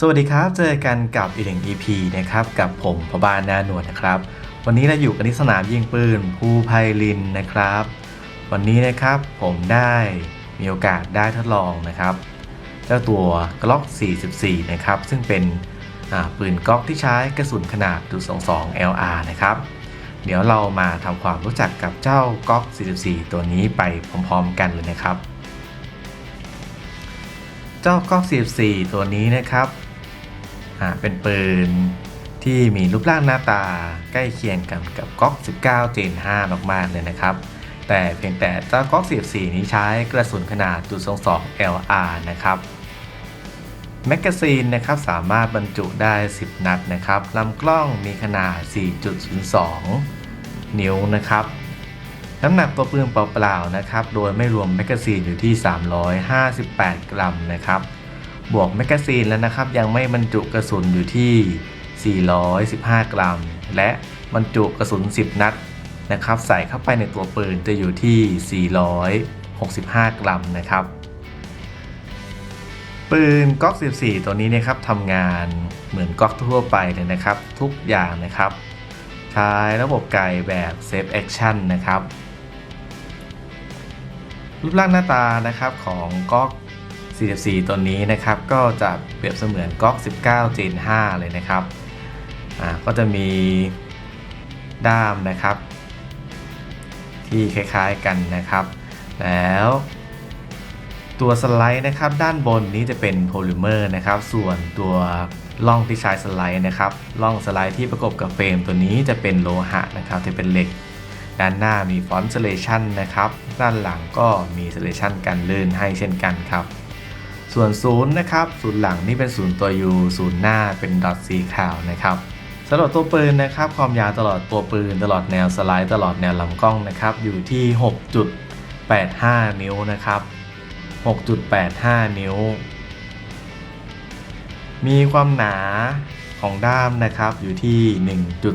สวัสดีครับ เจอกันกับอีกหนึ่ง EP นะครับ กับผมพบานนาหนวดนะครับ วันนี้เราอยู่กันที่สนามยิงปืนภูไพลินนะครับ วันนี้นะครับผมได้มีโอกาสได้ทดลองนะครับ เจ้าตัว Glock 44 นะครับ ซึ่งเป็นปืนก๊อกที่ใช้กระสุนขนาดจุด22 LR นะครับ เดี๋ยวเรามาทำความรู้จักกับเจ้าก๊อก 44 ตัวนี้ไปพร้อมๆกันเลยนะครับ เจ้าก๊อก 44 ตัวนี้นะครับ เป็นปืนที่มีรูปร่างหน้าตาใกล้เคียงกันกับก๊อก19 Gen 5มากๆเลยนะครับ แต่เพียงแต่เจ้าก๊อก44นี้ใช้กระสุนขนาดจุด22 LR นะครับแมกกาซีนนะครับสามารถบรรจุได้ 10 นัดนะครับลำกล้องมีขนาด 4.02 นิ้วนะครับน้ำหนักตัวปืนเปล่าๆนะครับ โดยไม่รวมแมกกาซีนอยู่ที่ 358 กรัมนะครับ บวกแมกกาซีนแล้วนะครับ ยังไม่บรรจุกระสุนอยู่ที่ 415 กรัม และบรรจุกระสุน 10 นัดนะครับ ใส่เข้าไปในตัวปืนจะอยู่ที่ 465 กรัมนะครับ ปืนก๊อก14 ตัวนี้นะครับทำงานเหมือนก๊อกทั่วไปเลยนะครับ ทุกอย่างนะครับ ใช้ระบบไกแบบ Safe Action นะครับรูปร่างหน้าตานะครับของก๊อก 44 ตัวนี้นะครับ ก็จะเปรียบเสมือนก๊อก 19 Gen 5 เลยนะครับ อ่า ก็จะมีด้ามนะครับ ที่คล้ายๆกันนะครับ แล้วตัวสไลด์นะครับ ด้านบนนี้จะเป็นโพลิเมอร์นะครับ ส่วนตัวล่องที่ใช้สไลด์นะครับล่องสไลด์ที่ประกบกับเฟรมตัวนี้จะเป็นโลหะนะครับที่เป็นเหล็ก ด้านหน้ามีฟอนต์เซเลชันนะครับ ด้านหลังก็มีเซเลชันกันลื่นให้เช่นกันครับ ส่วนศูนย์นะครับศูนย์หลังนี่เป็นศูนย์ตัว U ศูนย์หน้าเป็นดอทสีขาวนะครับสำหรับตัวปืนนะครับความยาวตลอดตัวปืน ตลอดแนวสไลด์ตลอดแนวลำกล้องนะครับอยู่ที่ 6.85 นิ้วนะครับ 6.85 นิ้ว มีความหนาของด้ามนะครับอยู่ที่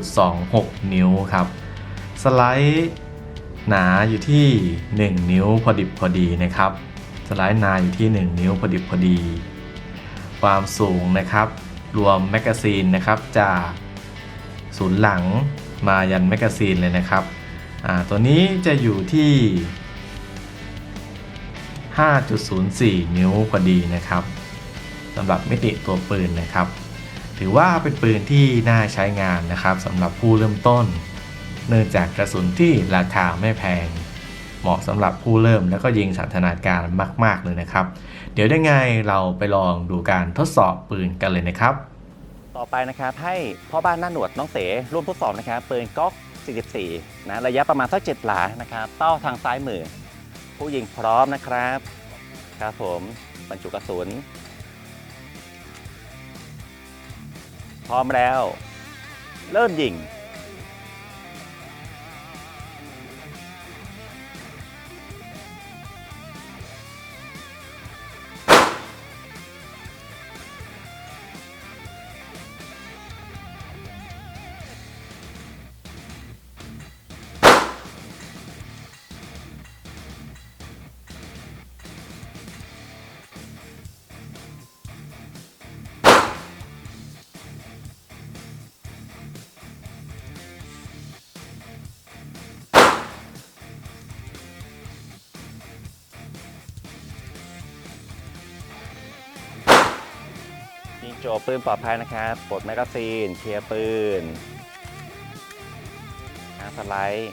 1.26 นิ้วครับ สไลด์หนาอยู่ที่ 1 นิ้วพอดิบพอดีนะครับ สไลด์หนาอยู่ที่ 1 นิ้วพอดิบพอดี ความสูงนะครับ รวมแมกกาซีนนะครับจากศูนย์หลังมายันแมกกาซีนเลยนะครับตัวนี้จะอยู่ที่ 5.04 นิ้วพอดีนะครับสำหรับมิติตัวปืนนะครับ ถือว่าเป็นปืนที่น่าใช้งานนะครับสำหรับผู้เริ่มต้น เนื่องจากกระสุนที่ราคาไม่แพง เหมาะสำหรับผู้เริ่มแล้วก็ยิงสันทนาการมาก ๆ เลยนะครับ เดี๋ยวได้ไงเราไปลองดูการทดสอบปืนกันเลยนะครับ ต่อไปนะครับให้พ่อบ้านหน้าหนวดน้องเสร่วมทดสอบนะครับปืนก๊อก 44 นะระยะประมาณสัก7หลานะครับเป้าทางซ้ายมือ ผู้ยิงพร้อมนะครับครับผมบรรจุกระสุน พร้อมแล้ว เริ่มยิง โจบปืนปลอดภัยนะครับปลดแมกกาซีนเคลียร์ปืนหาสไลด์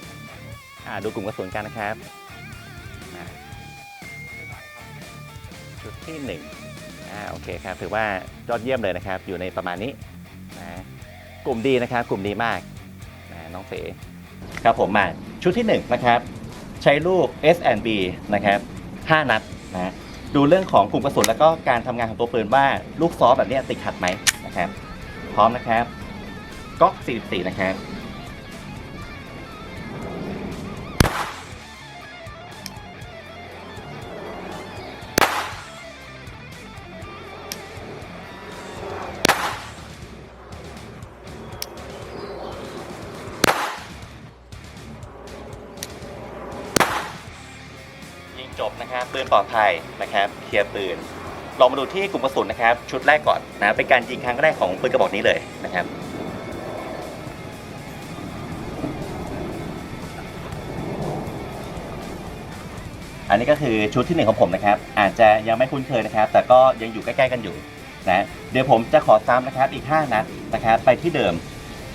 ดูกลุ่มกระสุนกันนะครับ ชุดที่1อ่าโอเคครับ ถือว่ายอดเยี่ยมเลยนะครับ อยู่ในประมาณนี้นะกลุ่มดีนะครับ กลุ่มดีมากนะน้องเสครับผมมาชุดที่ 1 นะครับ ใช้ลูก S&B นะครับ 5 นัดนะ ดูเรื่องของกลุ่มกระสุนแล้วก็การทำงานของตัวปืนว่าลูกซอแบบเนี้ยติดขัดไหมนะครับ พร้อมนะครับก๊อก44 นะครับ จบนะครับปืนปลอดภัยนะครับเคลียร์ปืนลองมาดูที่กลุ่มกระสุนนะครับ ชุดแรกก่อนนะเป็นการยิงครั้งแรกของปืนกระบอกนี้เลยนะครับอันนี้ก็คือชุดที่หนึ่งของผมนะครับ อาจจะยังไม่คุ้นเคยนะครับ แต่ก็ยังอยู่ใกล้ๆกันอยู่นะเดี๋ยวผมจะขอซ้ำนะครับอีก5นัดนะครับ ไปที่เดิม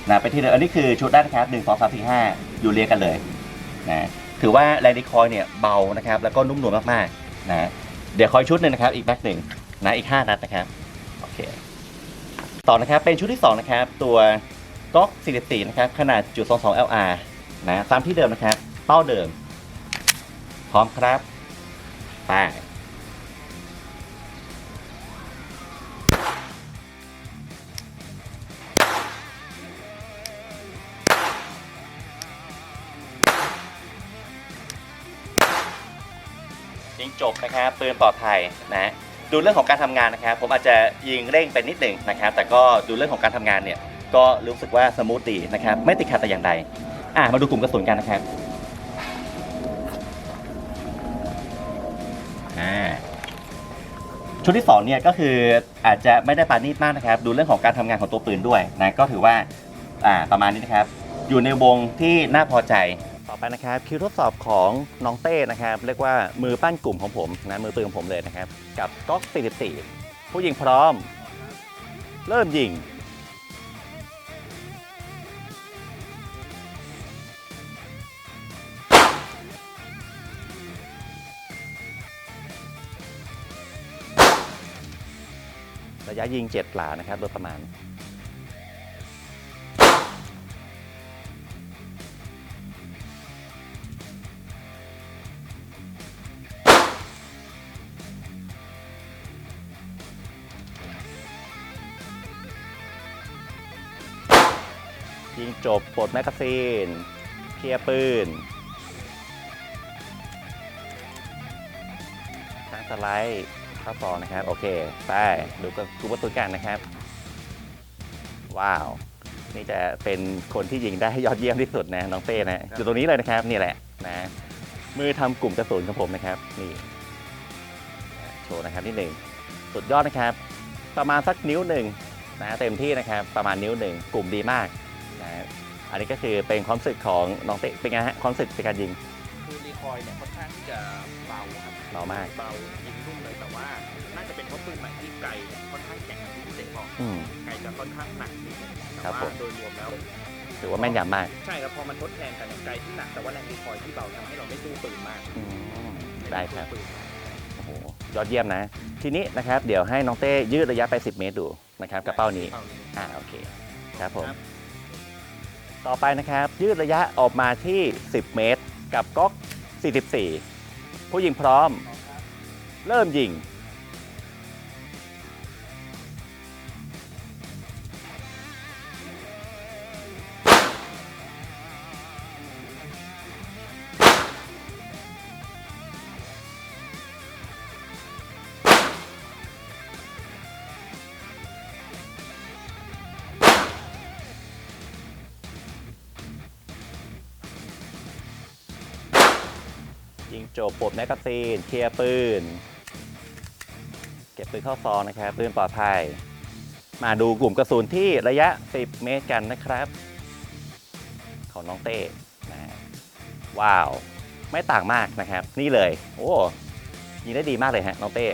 นะไปที่เดิมอันนี้คือชุดแรกนะครับหนึ่งสองสามสี่ห้าอยู่เรียงกันเลยนะ ถือว่าแรงดีคอยเนี่ยเบานะครับ แล้วก็นุ่มนวลมากๆนะเดี๋ยวคอยชุดหนึ่งนะครับ อีกแบ็คหนึ่งนะอีก 5 นัดนะครับโอเคต่อนะครับเป็นชุดที่สองนะครับ ตัวก๊อก 44 นะครับ ขนาดจุด22 LR นะตามที่เดิมนะครับ เป้าเดิม พร้อมครับไป จบนะครับปืนปลอดภัยนะดูเรื่องของการทำงานนะครับ ผมอาจจะยิงเร่งไปนิดหนึ่งนะครับ แต่ก็ดูเรื่องของการทำงานเนี่ย ก็รู้สึกว่าสมูทดีนะครับ ไม่ติดขัดแต่อย่างใดอะมาดูกลุ่มกระสุนกันนะครับอ่าชุดที่2เนี่ยก็คืออาจจะไม่ได้ปาณีตมากนะครับ ดูเรื่องของการทำงานของตัวปืนด้วยนะก็ถือว่าอ่าประมาณนี้นะครับ อยู่ในวงที่น่าพอใจ ต่อไปนะครับคิวทดสอบของน้องเต้นะครับ เรียกว่ามือปั้นกลุ่มของผมนะมือปืนของผมเลยนะครับ กับก๊อก44 ผู้ยิงพร้อม เริ่มยิงระยะยิง 7 หลานะครับโดยประมาณ ยิงจบปลดแมกกาซีนเคลียร์ปืนทางสไลด์เข้าซองนะครับ โอเค ไปดูกับกูประตูกันนะครับ ว้าว นี่จะเป็นคนที่ยิงได้ยอดเยี่ยมที่สุดนะ น้องเต้นะอยู่ตรงนี้เลยนะครับ นี่แหละนะมือทำกลุ่มกระสุนของผมนะครับ นี่ โชว์นะครับนิดหนึ่งสุดยอดนะครับ ประมาณสักนิ้วหนึ่งนะเต็มที่นะครับ ประมาณนิ้วหนึ่งกลุ่มดีมาก นะอันนี้ก็คือเป็นความรู้สึกของน้องเต้เป็นไงฮะความรู้สึกในการยิง คือรีคอยเนี่ยค่อนข้างที่จะเบาครับเบามาก เบายิงนุ่มเลยแต่ว่าน่าจะเป็นเพราะปืนใหม่ที่ไกลเนี่ยค่อนข้างแข็งเป็นพิเศษพออืม ไกลจะค่อนข้างหนักนิดนึงแต่ครับผว่ามโดยรวมแล้ว ถือว่าแม่นยำมากใช่ครับพอมันทดแทนกันเนี่ยไกลที่หนักแต่ว่าแรงรีคอยที่เบาทำให้เราไม่สู้ปืนมากอืมได้ครับ ม่สู้ปืนโอ้โหยอดเยี่ยมนะ ทีนี้นะครับ เดี๋ยวให้น้องเต้ยืดระยะไป 10 เมตรดูนะครับกับเป้านี้เป้านี้อ่าโอเค ครับผม ครับ ต่อไปนะครับ ยืดระยะออกมาที่ 10 เมตร กับก๊อก 44 ผู้ยิงพร้อม เริ่มยิง ยิงโจบปลดแมกกาซีน เคลียร์ปืน เก็บปืนเข้าซองนะครับ ปืนปลอดภัย มาดูกลุ่มกระสุนที่ระยะ 10 เมตรกันนะครับ ของน้องเต้นะว้าว ไม่ต่างมากนะครับ นี่เลย โอ้ยิงได้ดีมากเลยฮะน้องเต้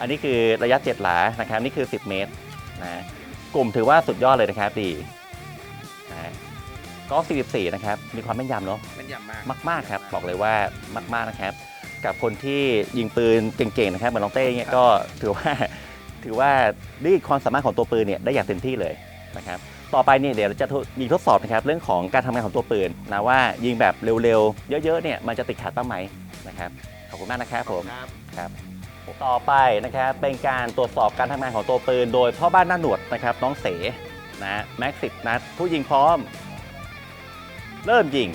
อันนี้คือระยะ 7 หลานะครับ นี่คือ 10 เมตรนะกลุ่มถือว่าสุดยอดเลยนะครับดีนะ ก็44 นะครับ มีความแม่นยำเนาะ แมันยำมากมาก ๆ ครับ บอกเลยว่ามาก ๆ นะครับ กับคนที่ยิงปืนเก่ง ๆ นะครับ เหมือนน้องเต้เนี่ยก็ถือว่าถือว่าด้วยความสามารถของตัวปืนเนี่ยได้อย่างเต็มที่เลยนะครับ ต่อไปเนี่ยเดี๋ยวเราจะทดยิงทดสอบนะครับเรื่องของการทำงานของตัวปืนนะว่ายิงแบบเร็วๆ เยอะๆ เนี่ยมันจะติดขัดบ้างไหมนะครับ ขอบคุณมากนะครับผม ครับ ครับต่อไปนะครับเป็นการตรวจสอบการทำงานของตัวปืน โดยพ่อบ้านหน้าหนวดนะครับน้องเสนะแม็กสิบนัดผู้ยิงพร้อม เริ่มยิง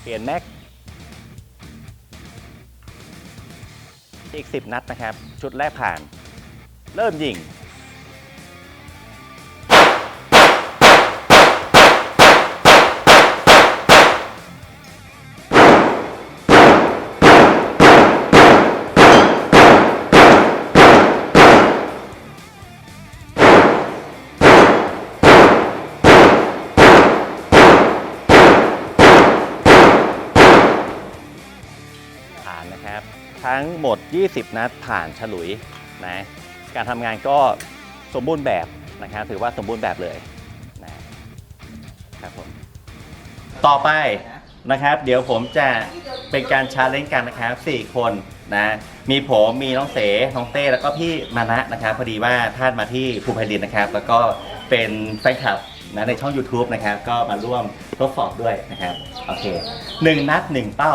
เปลี่ยนแม็ก อีก 10 นัดนะครับ ชุดแรกผ่าน เริ่มยิง ทั้งหมด 20 นัดผ่านฉลุยนะการทำงานก็สมบูรณ์แบบนะครับถือว่าสมบูรณ์แบบเลยนะครับผมต่อไปนะครับ เดี๋ยวผมจะเป็นการชาเลนจ์กันนะครับ4คนนะมีผมมีน้องเสน้องเต้แล้วก็พี่มานะนะครับพอดีว่าท่านมาที่ภูไพลินนะครับ แล้วก็เป็นแฟนคลับนะในช่อง YouTube นะครับ ก็มาร่วมทดสอบด้วยนะครับ โอเคหนึ่งนัดหนึ่งเป้า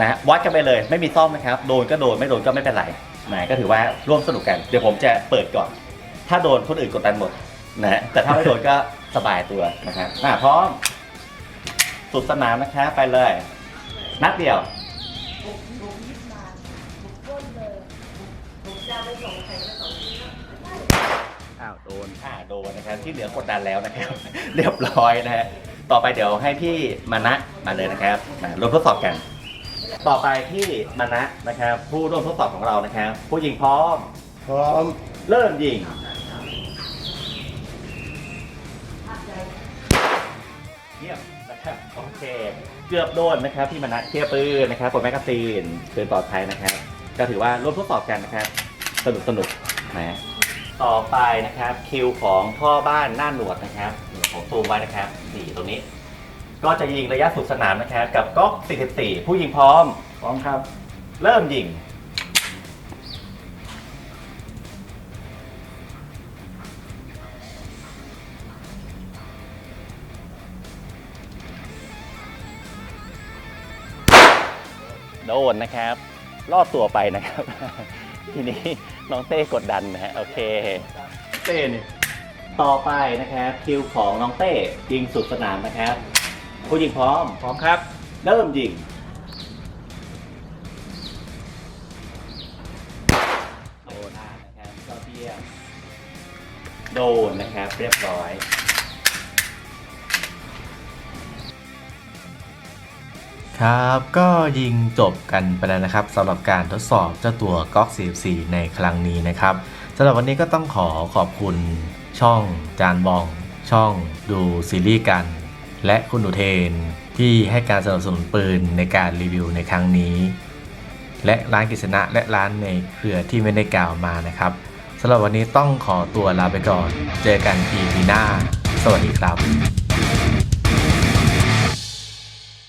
นะวัดกันไปเลยไม่มีซ่อมนะครับ โดนก็โดนไม่โดนก็ไม่เป็นไรนะก็ถือว่าร่วมสนุกกัน เดี๋ยวผมจะเปิดก่อน ถ้าโดนคนอื่นกดดันหมดนะแต่ถ้าไม่โดนก็สบายตัวนะครับอะพร้อม สุดสนามนะคะไปเลย นัดเดียวอ้าวโดน อ่าโดนนะครับที่เหลือกดดันแล้วนะครับ เรียบร้อยนะฮะต่อไปเดี๋ยวให้พี่มานะมาเลยนะครับมาร่วมทดสอบกัน ต่อไปพี่มานะนะครับ ผู้ร่วมทดสอบของเรานะครับ ผู้ยิงพร้อม พร้อมเริ่มยิง เยี่ยมนะครับโอเค เกือบโดนนะครับพี่มนัทเคลียร์ปืนนะครับปลดแมกกาซีนปืนปลอดภัยนะครับ ก็ถือว่าร่วมทดสอบกันนะครับ สนุกสนุกนะต่อไปนะครับคิวของพ่อบ้านหน้าหนวดนะครับเดี๋ยวผมซูมไว้นะครับนี่ตรงนี้ ก็จะยิงระยะสุดสนามนะครับกับก๊อก44 ผู้ยิงพร้อม พร้อมครับ เริ่มยิง โดนนะครับรอดตัวไปนะครับ ทีนี้น้องเต้กดดันนะฮะโอเค เต้นี่ต่อไปนะครับคิวของน้องเต้ยิงสุดสนามนะครับ ผู้ยิงพร้อม พร้อมครับ เริ่มยิง โดนนะครับยอดเยี่ยมโดนนะครับ เรียบร้อย ครับก็ยิงจบกันไปแล้วนะครับสำหรับการทดสอบเจ้าตัวก๊อก44ในครั้งนี้นะครับสำหรับวันนี้ก็ต้องขอขอบคุณช่องจานบอง ช่องดูซีรีส์กัน และคุณอุเทนที่ให้การสนับสนุนปืนในการรีวิวในครั้งนี้ และร้านกิษณะและร้านในเครือที่ไม่ได้กล่าวมานะครับสำหรับวันนี้ต้องขอตัวลาไปก่อน เจอกัน EP หน้า สวัสดีครับ